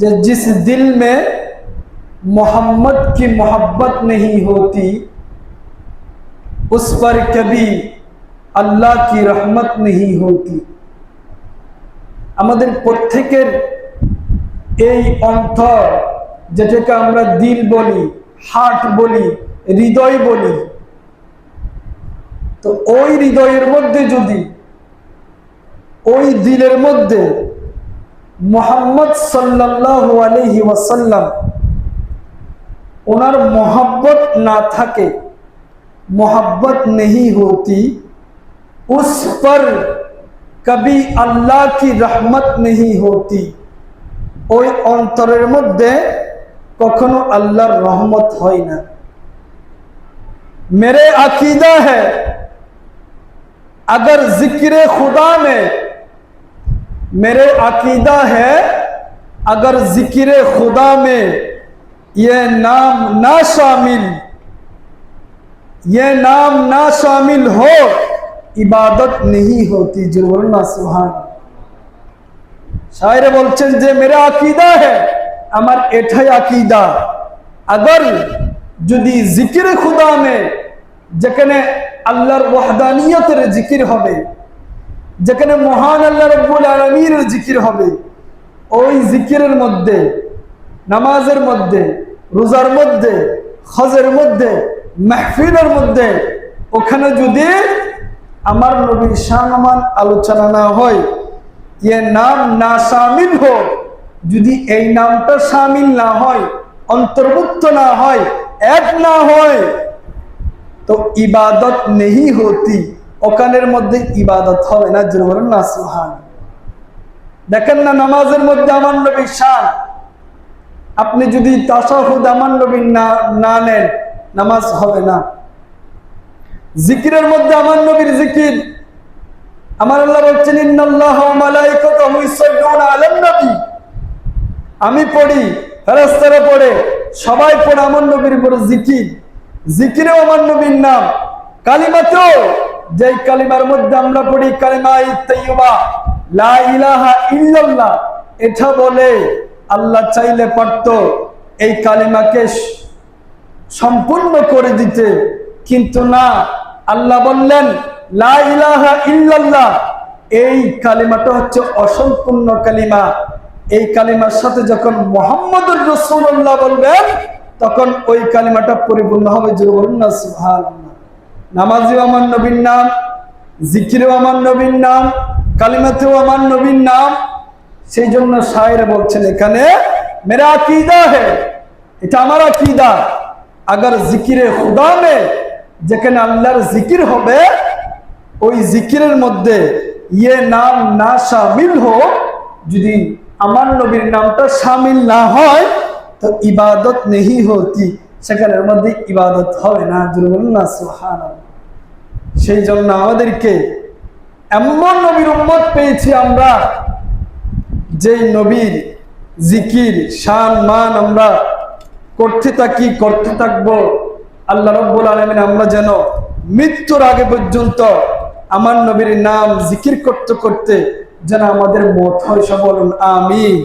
कि जिस दिल में मोहम्मद की मोहब्बत नहीं होती उस पर कभी আল্লাহ কি রহমত নেই হতি আমাদের প্রত্যেকের এই অন্তর যেটাকে আমরা দিল বলি হার্ট বলি হৃদয় বলি তো ওই হৃদয়ের মধ্যে যদি ওই দিলের মধ্যে মোহাম্মদ সাল্লাহ আলহি ওয়াসাল্লাম ওনার मोहब्बत ना থাকে मोहब्बत नहीं होती उस पर कभी अल्लाह की रहमत नहीं होती ওই অন্তরের মধ্যে কখনো আল্লাহর রহমত হয় না मेरे अकीदा है अगर जिक्र खुदा में मेरे अकीदा है, अगर जिक्र खुदा में यह नाम ना शामिल यह नाम ना शामिल हो ইবাদত নেহি হতি জোর না সুহান শায়রে বলছেন যে মেরা আকিদা হ্যাঁ আমার এটাই আকিদা আগর যদি জিকির খুদা মে যেখানে আল্লাহর ওয়াহদানিয়তের জিকির হবে যেখানে মহান আল্লাহ রব্বুল আলমীর জিকির হবে, ওই জিকিরের মধ্যে, নামাজের মধ্যে, রোজার মধ্যে, হজের মধ্যে, মেহফিলের মধ্যে, ওখানে যদি আমার নবীর শাহমান আলোচনা না হয় ইয়ে নাম না সামিল হোক, যদি এই নামটা সামিল না হয়, অন্তর্ভুক্ত না হয়, এক না হয়, তো ইবাদত নেই হতি। ওখানের মধ্যে ইবাদত হবে না যে বলেন না সুহান দেখেন না, নামাজের মধ্যে আমার নবী শান। আপনি যদি তাসাহুদ আমার নবীর না না নেন, নামাজ হবে না। জিকিরের মধ্যে আমার নবীর জিকির। আমার আল্লাহ বলছেন আমি পড়ি, ফেরেশতারা পড়ে, সবাই পড়ে আমার নবীর উপর জিকির। জিকিরেও আমার নবীর নাম। কালিমাতেও যেই কালিমার মধ্যে আমরা পড়ি কালিমা ইত্তাইয়্যিবা লা ইলাহা ইল্লাল্লাহ, এটা বলে আল্লাহ চাইলে পারত এই কালিমাকে সম্পূর্ণ করে দিতে। কিন্তু না, আল্লাহ বললেন, লা ইলাহা ইল্লাল্লাহ, এই কালিমাটা হচ্ছে অসম্পূর্ণ কালিমা। এই কালিমার সাথে যখন মোহাম্মদুর রসুল্লাহ বলবেন, তখন ওই কালিমাটা পরিপূর্ণ হবে যে বলুন না, সুবহানাল্লাহ। নামাজিও আমার নবীর নাম, জিকিরেও আমার নবীর নাম, কালিমাতেও আমার নবীর নাম। সেই জন্য সাহের বলছেন, এখানে মেরা আকিদা হে, এটা আমার আকিদা। আগর জিকিরে খুদা মে, যেখানে আল্লাহর জিকির হবে, ওই জিকিরের মধ্যে ইয়ে নাম না সামিল হোক। যদি আমার নবীর নামটা সামিল না হয়, তো ইবাদত নেহি হতি। সেখানের মধ্যে ইবাদত হবে না না সুহান সেই জন্য আমাদেরকে এমন নবীর উম্মত পেয়েছি আমরা যে নবীর জিকির, শান, মান আমরা করতে থাকি, করতে থাকব। আল্লাহ রব্বুল আলমিন আমরা যেন মৃত্যুর আগে পর্যন্ত আমার নবীর নাম জিকির করতে করতে যেন আমাদের মত হয় সব বলুন আমিন।